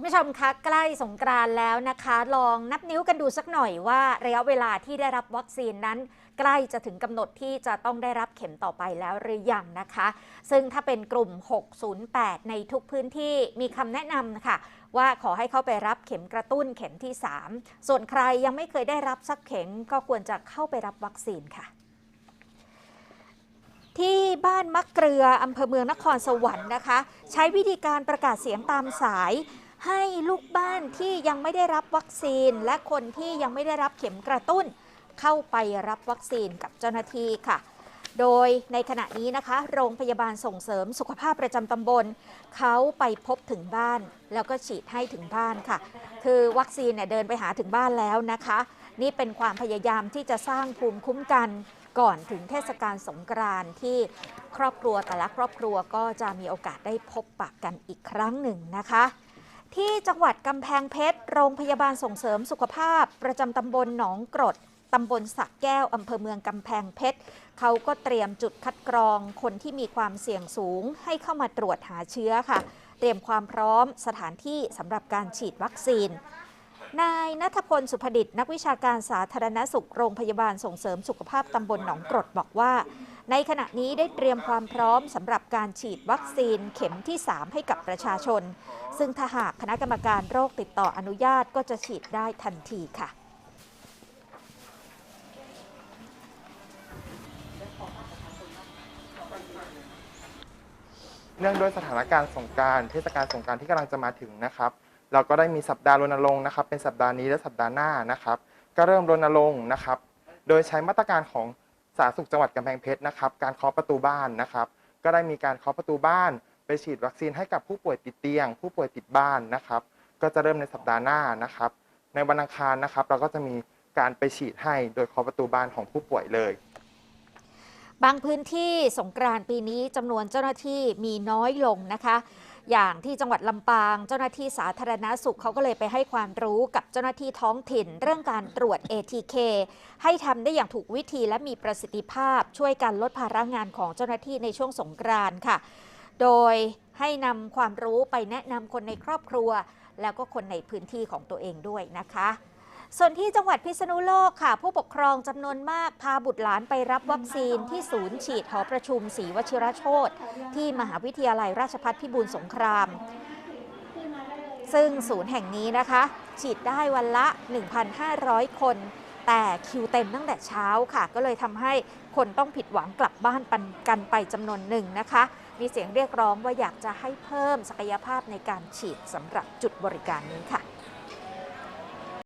คุณผู้ชมคะใกล้สงกรานแล้วนะคะ ลองนับนิ้วกันดูสักหน่อยว่า ระยะเวลาที่ได้รับวัคซีนนั้น ใกล้จะถึงกำหนดที่จะต้องได้รับเข็มต่อไปแล้วหรือยังนะคะ ซึ่งถ้าเป็นกลุ่ม 608 ในทุกพื้นที่มีคำแนะนำค่ะ ว่าขอให้เข้าไปรับเข็มกระตุ้นเข็มที่ 3 ส่วนใครยังไม่เคยได้รับสักเข็มก็ควรจะเข้าไปรับวัคซีนค่ะที่บ้านมักเกลืออำเภอเมืองนครสวรรค์นะคะ ใช้วิธีการประกาศเสียงตามสาย ให้ลูกบ้านที่ยังไม่ได้รับวัคซีน และคนที่ยังไม่ได้รับเข็มกระตุ้น เข้าไปรับวัคซีนกับเจ้าหน้าที่ค่ะ โดยในขณะนี้นะคะ โรงพยาบาลส่งเสริมสุขภาพประจำตำบล เขาไปพบถึงบ้าน แล้วก็ฉีดให้ถึงบ้านค่ะ คือวัคซีนเนี่ยเดินไปหาถึงบ้านแล้วนะคะ นี่เป็นความพยายามที่จะสร้างภูมิคุ้มกันก่อนถึงเทศกาลสงกรานต์ที่ครอบครัวแต่ละครอบครัวก็จะมีโอกาสได้พบปะกันอีกครั้งหนึ่งนะคะ ที่จังหวัดกำแพงเพชร โรงพยาบาลส่งเสริมสุขภาพ ประจำตำบลหนองกรดตำบลสักแก้ว อำเภอเมืองกำแพงเพชร เขาก็เตรียมจุดคัดกรองคนที่มีความเสี่ยงสูง ให้เข้ามาตรวจหาเชื้อค่ะ เตรียมความพร้อมสถานที่สำหรับการฉีดวัคซีน นายนัทพลสุภดิษฐ์นักวิชาการสาธารณสุขโรงพยาบาลส่งเสริมสุขภาพตำบลหนองกรดบอกว่า ในขณะนี้ได้เตรียมความพร้อมสำหรับการฉีดวัคซีนเข็มที่ 3 ให้กับประชาชน ซึ่งถ้าหากคณะกรรมการโรคติดต่ออนุญาตก็จะฉีดได้ทันทีค่ะเนื่องด้วยสถานการณ์สงการเทศกาลสงการที่กำลังจะมาถึงนะครับ เราก็ได้มีสัปดาห์รณรงค์นะครับ เป็นสัปดาห์นี้และสัปดาห์หน้านะครับ ก็เริ่มรณรงค์นะครับ โดยใช้มาตรการของาธารณสุขจังหวัดกำแพงเพชรนะครับการเคาะประตูบ้านนะครับ ก็ได้มีการเคาะประตูบ้าน ไปฉีดวัคซีนให้กับผู้ป่วยติดเตียง ผู้ป่วยติดบ้านนะครับ ก็จะเริ่มในสัปดาห์หน้านะครับ ในวันอังคารนะครับ เราก็จะมีการไปฉีดให้โดยเคาะประตูบ้านของผู้ป่วยเลย บางพื้นที่สงกรานต์ปีนี้จำนวนเจ้าหน้าที่มีน้อยลงนะคะ อย่างที่จังหวัดลำปาง เจ้าหน้าที่สาธารณาสุขเขาก็เลยไปให้ความรู้กับเจ้าหน้าที่ท้องถิ่น เรื่องการตรวจ ATK ให้ทำได้อย่างถูกวิธีและมีประสิทธิภาพ ช่วยกันลดภาระงานของเจ้าหน้าที่ในช่วงสงกรานต์ค่ะ โดยให้นำความรู้ไปแนะนำคนในครอบครัว แล้วก็คนในพื้นที่ของตัวเองด้วยนะคะ ส่วนที่จังหวัดพิษณุโลกค่ะ ผู้ปกครองจำนวนมากพาบุตรหลานไปรับวัคซีนที่ศูนย์ฉีดหอประชุมศรีวชิรโชตที่มหาวิทยาลัยราชภัฏพิบูลสงคราม ซึ่งศูนย์แห่งนี้นะคะ ฉีดได้วันละ 1,500 คน แต่คิวเต็มตั้งแต่เช้าค่ะ ก็เลยทำให้คนต้องผิดหวังกลับบ้านปันกันไปจำนวนหนึ่งนะคะ มีเสียงเรียกร้องว่าอยากจะให้เพิ่มศักยภาพในการฉีดสำหรับจุดบริการนี้ค่ะ